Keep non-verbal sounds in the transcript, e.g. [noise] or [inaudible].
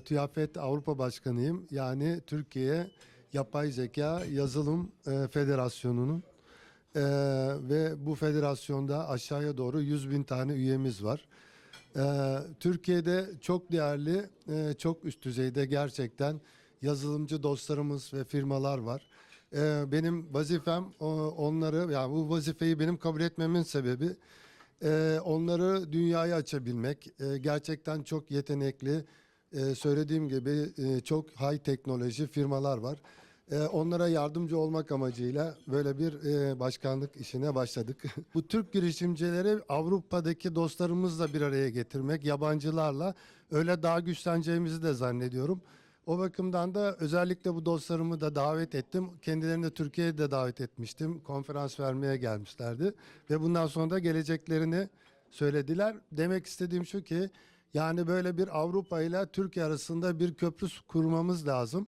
TÜYAFET Avrupa Başkanıyım. Yani Türkiye Yapay Zeka Yazılım e, Federasyonu'nun e, ve bu federasyonda aşağıya doğru 100 bin tane üyemiz var. E, Türkiye'de çok değerli, e, çok üst düzeyde gerçekten yazılımcı dostlarımız ve firmalar var. E, benim vazifem onları, yani bu vazifeyi benim kabul etmemin sebebi e, onları dünyaya açabilmek. E, gerçekten çok yetenekli, e, söylediğim gibi e, çok high teknoloji firmalar var. E, onlara yardımcı olmak amacıyla böyle bir e, başkanlık işine başladık. [laughs] Bu Türk girişimcileri Avrupa'daki dostlarımızla bir araya getirmek, yabancılarla öyle daha güçleneceğimizi de zannediyorum. O bakımdan da özellikle bu dostlarımı da davet ettim. Kendilerini de Türkiye'ye de davet etmiştim. Konferans vermeye gelmişlerdi. Ve bundan sonra da geleceklerini söylediler. Demek istediğim şu ki yani böyle bir Avrupa ile Türkiye arasında bir köprü kurmamız lazım.